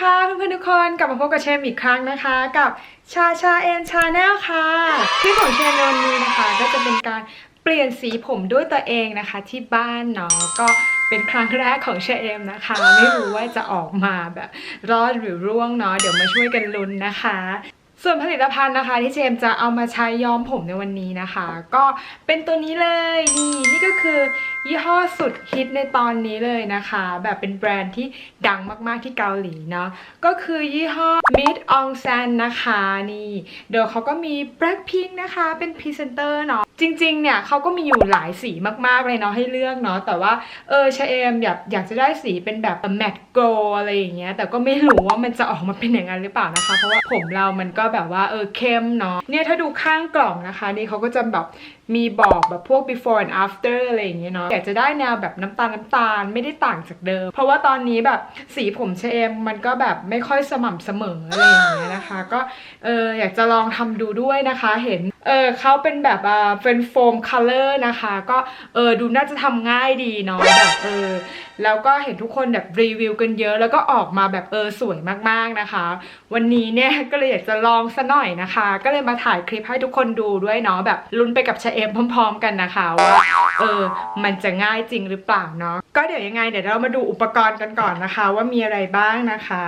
ค่ะเพื่อนๆทุกคนกลับมาพบกับเชมอีกครั้งนะคะ กับชาชาเอนชาแนลค่ะคลิปของเชมในวันนี้นะคะ ก็จะเป็นการเปลี่ยนสีผมด้วยตัวเองนะคะที่บ้านเนาะก็เป็นครั้งแรกของเชมนะคะ ไม่รู้ว่าจะออกมาแบบ รอดหรือร่วงเนาะเดี๋ยวมาช่วยกันลุ้นนะคะส่วนผลิตภัณฑ์นะคะที่เจมจะเอามาใช้ย้อมผมในวันนี้นะคะ ก็เป็นตัวนี้เลยนี่นี่ก็คือ ยี่ห้อสุดฮิตในตอนนี้เลยนะคะ แบบเป็นแบรนด์ที่ดังมากๆที่เกาหลีเนาะก็คือยี่ห้อ Mid On San นะคะนี่เดี๋ยวเขาก็มี Blackpink นะคะเป็นพรีเซนเตอร์เนาะจริงๆเนี่ยเขาก็มีอยู่หลายสีมากๆเลยเนาะให้เลือกเนาะแต่ว่าเออชาเอมอยากอยากจะได้สีเป็นแบบแมตต์โกลอะไรอย่างเงี้ยแต่ก็ไม่รู้ว่ามันจะออกมาเป็นอย่างนั้นหรือเปล่านะคะ เพราะว่าผมเรามันก็แบบว่าเออเข้มเนาะเนี่ยถ้าดูข้างกล่องนะคะ นี่เขาก็จะแบบ มีบอกแบบพวก before and after อะไรอย่างเงี้ยเนาะอยากจะได้แนวแบบน้ำตาลน้ำตาลไม่ได้ต่างจากเดิม เพราะว่าตอนนี้แบบสีผมเชมมันก็แบบไม่ค่อยสม่ำเสมออะไรอย่างเงี้ยนะคะ ก็เอออยากจะลองทำดูด้วยนะคะเห็น เออเขาเป็นแบบอ่าเป็นโฟมคัลเลอร์นะคะ ก็เออดูน่าจะทำง่ายดีเนาะแบบเออแล้วก็เห็นทุกคนแบบรีวิวกันเยอะ แล้วก็ออกมาแบบเออสวยมากๆนะคะ วันนี้เนี่ยก็เลยอยากจะลองซะหน่อยนะคะ ก็เลยมาถ่ายคลิปให้ทุกคนดูด้วยเนาะแบบลุ้นไปกับชาเอมพร้อม ๆ กันนะคะว่าเออมันจะง่ายจริงหรือเปล่าเนาะก็เดี๋ยวยังไงเดี๋ยวเรามาดูอุปกรณ์กันก่อนนะคะ ว่ามีอะไรบ้างนะคะ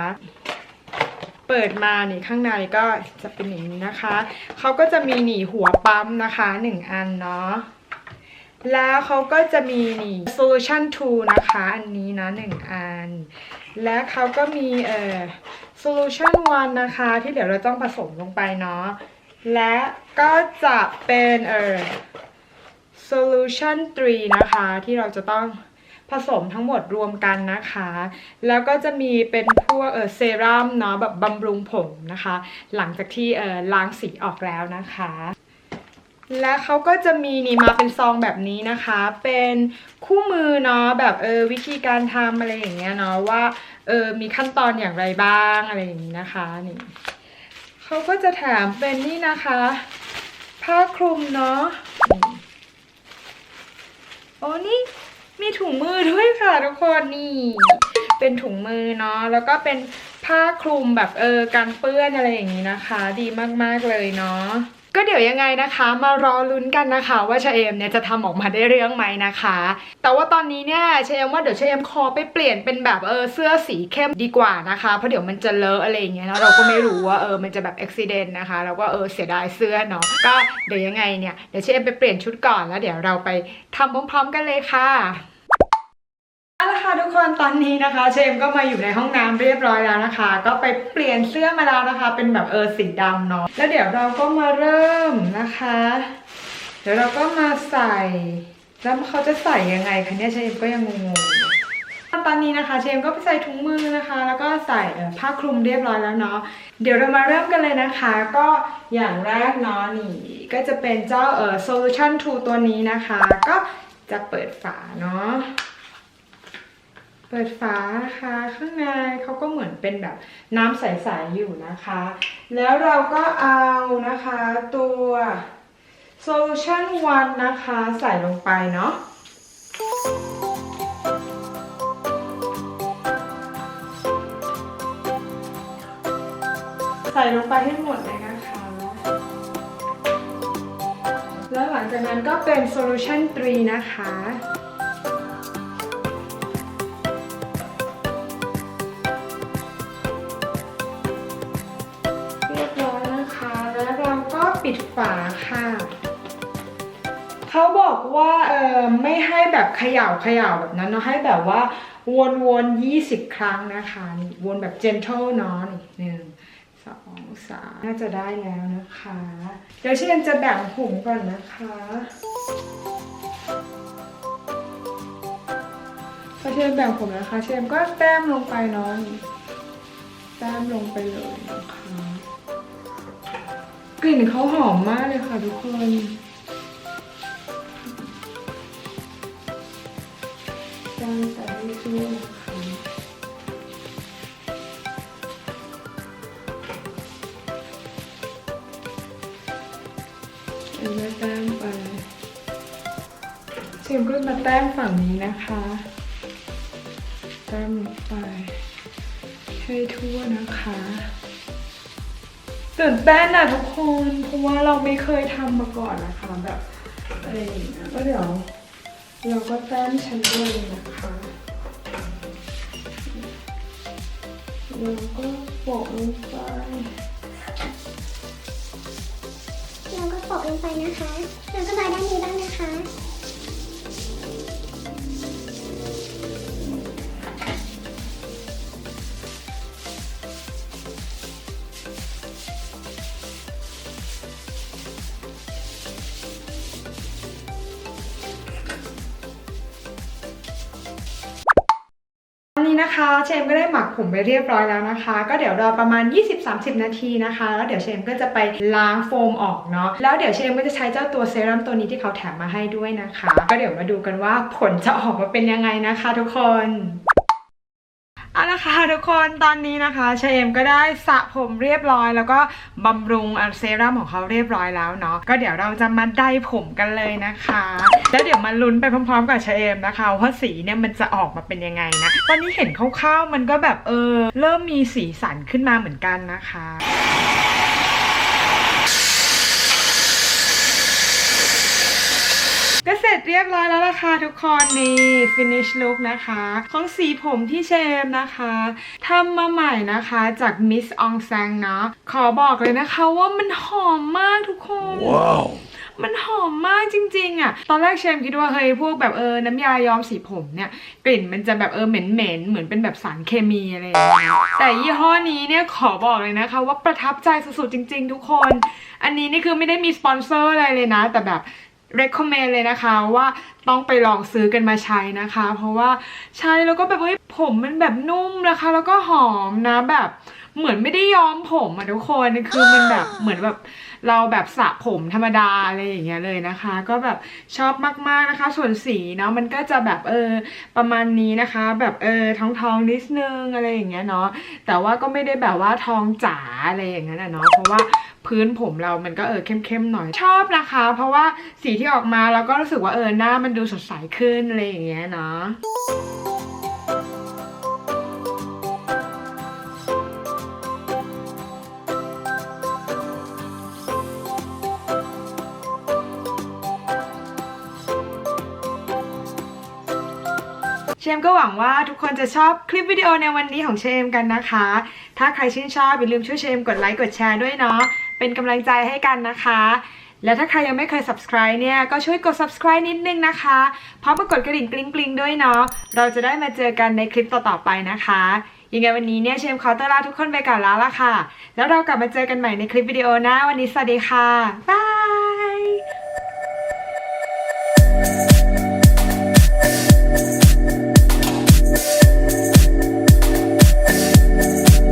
เปิดมานี่ข้างในก็จะเป็นอย่างนี้นะคะ เขาก็จะมีหนีหัวปั๊มนะคะหนึ่งอันเนาะ แล้วเขาก็จะมีนี่ solution 2นะคะ อันนี้นะหนึ่งอัน และเขาก็มีเอ่อ solution 1นะคะ ที่เดี๋ยวเราต้องผสมลงไปเนาะ และก็จะเป็นเอ่อ solution 3 นะคะ ที่เราจะต้อง ผสมทั้งหมดรวมกันนะคะ แล้วก็จะมีเป็นพวกเออเซรั่มเนาะแบบบำรุงผมนะคะ หลังจากที่เออล้างสีออกแล้วนะคะ และเขาก็จะมีนี่มาเป็นซองแบบนี้นะคะ เป็นคู่มือเนาะแบบเออวิธีการทำอะไรอย่างเงี้ยเนาะว่าเออมีขั้นตอนอย่างไรบ้างอะไรอย่างนี้นะคะนี่เขาก็จะแถมเป็นนี่นะคะ ผ้าคลุมเนาะโอ้นี่ มีถุงมือด้วยค่ะทุกคนนี่เป็นถุงมือเนาะแล้วก็เป็นผ้าคลุมแบบเออกันเปื้อนอะไรอย่างนี้นะคะ ดีมากๆเลยเนาะก็เดี๋ยวยังไงนะคะ มารอลุ้นกันนะคะ ว่าเชเอมเนี่ยจะทำออกมาได้เรื่องไหมนะคะ แต่ว่าตอนนี้เนี่ยเชเอมว่าเดี๋ยวเชเอมคอไปเปลี่ยนเป็นแบบเออเสื้อสีเข้มดีกว่านะคะเพราะเดี๋ยวมันจะเลอะอะไรอย่างเงี้ยแล้วเราก็ไม่รู้ว่าเออมันจะแบบอุบิเหตุนะคะแล้วก็เออเสียดายเสื้อเนาะก็เดี๋ยวยังไงเนี่ยเดี๋ยวเชเอมไปเปลี่ยนชุดก่อนแล้วเดี๋ยวเราไปทำพร้อมๆกันเลยค่ะ เอาละค่ะทุกคนตอนนี้นะคะเชมก็มาอยู่ในห้องน้ำเรียบร้อยแล้วนะคะ ก็ไปเปลี่ยนเสื้อมาแล้วนะคะ เป็นแบบเออสีดำเนาะแล้วเดี๋ยวเราก็มาเริ่มนะคะ เดี๋ยวเราก็มาใส่แล้วเขาจะใส่ยังไงคะเนี่ยเชมก็ยังงงตอนนี้นะคะเชมก็ไปใส่ถุงมือนะคะ แล้วก็ใส่ผ้าคลุมเรียบร้อยแล้วเนาะเดี๋ยวเรามาเริ่มกันเลยนะคะ ก็อย่างแรกเนาะนี่ก็จะเป็นเจ้าเอ่อ solution 2ตัวนี้นะคะ ก็จะเปิดฝาเนาะ เปิดฝานะคะ ข้างในเขาก็เหมือนเป็นแบบน้ำใสๆอยู่นะคะ แล้วเราก็เอานะคะตัว solution 1นะคะใส่ลงไปเนาะใส่ลงไปให้หมดเลยนะคะ แล้วหลังจากนั้นก็เป็น solution 3นะคะาค่ะ เขาบอกว่าเออไม่ให้แบบเขย่าเขย่าแบบนั้นเนาะให้แบบว่าวนวนยี่สิบครั้งนะคะ วนแบบ gentle เนาะหนึ่งสองสามน่าจะได้แล้วนะคะ เดี๋ยวเชนจะแบ่งหุงก่อนนะคะพอเชนแบ่งผมนะคะ เชนก็แต้มลงไปเนาะแต้มลงไปเลยนะคะ กลิ่นเขาหอมมากเลยค่ะทุกคนแต้มใส่ให้ทั่วนะคะเอาไว้แต้มไปเชมก็มาแต้มฝั่งนี้นะคะ แต้มไปให้ทั่วนะคะ ตื่นเต้นนะทุกคนเพราะว่าเราไม่เคยทำมาก่อนนะคะ แบบอะไรอย่างเงี้ยก็เดี๋ยวเราก็แต้มชั้นบนเลยนะคะแล้วก็โปะลงไปเราก็โปะลงไปนะคะ แล้วก็มาด้านนี้บ้างนะคะ นะคะ เชมก็ได้หมักผมไปเรียบร้อยแล้วนะคะ ก็เดี๋ยวรอประมาณ 20-30 นาทีนะคะ แล้วเดี๋ยวเชมก็จะไปล้างโฟมออกเนาะแล้วเดี๋ยวเชมก็จะใช้เจ้าตัวเซรั่มตัวนี้ที่เขาแถมมาให้ด้วยนะคะ ก็เดี๋ยวมาดูกันว่าผลจะออกมาเป็นยังไงนะคะ ทุกคน เอาละค่ะทุกคนตอนนี้นะคะเชมก็ได้สระผมเรียบร้อย แล้วก็บำรุงเซรั่มของเขาเรียบร้อยแล้วเนาะก็เดี๋ยวเราจะมาได้ผมกันเลยนะคะ แล้วเดี๋ยวมาลุ้นไปพร้อม ๆ กับเชมนะคะว่าสีเนี่ยมันจะออกมาเป็นยังไงนะตอนนี้เห็นคร่าวๆมันก็แบบเออเริ่มมีสีสันขึ้นมาเหมือนกันนะคะ ก็เสร็จเรียบร้อยแล้วล่ะค่ะทุกคนนี่ finish look นะคะ ของสีผมที่เชมนะคะทำมาใหม่นะคะจาก Miss Ong Sang เนาะขอบอกเลยนะคะว่ามันหอมมากทุกคน Wow. มันหอมมากจริง ๆอะ่ะ ตอนแรกเชมคิดว่าเฮ้ยพวกแบบเออน้ำยาย้อมสีผมเนี่ย กลิ่นมันจะแบบเออเหม็นๆเหมือนเป็นแบบสารเคมีอะไรอย่างเงี้ยแต่ยี่ห้อนี้เนี่ยขอบอกเลยนะคะ ว่าประทับใจสุดๆจริง ๆ ทุกคน อันนี้นี่คือไม่ได้มีสปอนเซอร์อะไรเลยนะ แต่แบบ recommend เลยนะคะว่าต้องไปลองซื้อกันมาใช้นะคะ เพราะว่าใช้แล้วก็แบบเฮ้ยผมมันแบบนุ่มนะคะ แล้วก็หอมนะแบบเหมือนไม่ได้ย้อมผมอะทุกคนคือมันแบบเหมือนแบบเราแบบสระผมธรรมดาอะไรอย่างเงี้ยเลยนะคะ ก็แบบชอบมากๆนะคะ ส่วนสีเนาะมันก็จะแบบเออประมาณนี้นะคะ แบบเออทองทองๆนิดนึงอะไรอย่างเงี้ยเนาะแต่ว่าก็ไม่ได้แบบว่าทองจ๋าอะไรอย่างเงี้ยนะเนาะเพราะว่า พื้นผมเรามันก็เออเข้มๆหน่อย ชอบนะคะ เพราะว่าสีที่ออกมาเราก็รู้สึกว่าเออหน้ามันดูสดใสขึ้นอะไรอย่างเงี้ยเนาะ เชมก็หวังว่าทุกคนจะชอบคลิปวิดีโอในวันนี้ของเชมกันนะคะ ถ้าใครชื่นชอบอย่าลืมช่วยเชมกดไลค์กดแชร์ด้วยเนาะ เป็นกำลังใจให้กันนะคะ และถ้าใครยังไม่เคย subscribe เนี่ย ก็ช่วยกด subscribe นิดนึงนะคะพร้อมกับกดกระดิ่งกริ๊งๆด้วยเนาะ เราจะได้มาเจอกันในคลิปต่อๆไปนะคะยังไงวันนี้เนี่ยเชมขอต้อนรับทุกคนไปก่อนแล้วล่ะค่ะ แล้วเรากลับมาเจอกันใหม่ในคลิปวิดีโอหน้าวันนี้สวัสดีค่ะ บ๊าย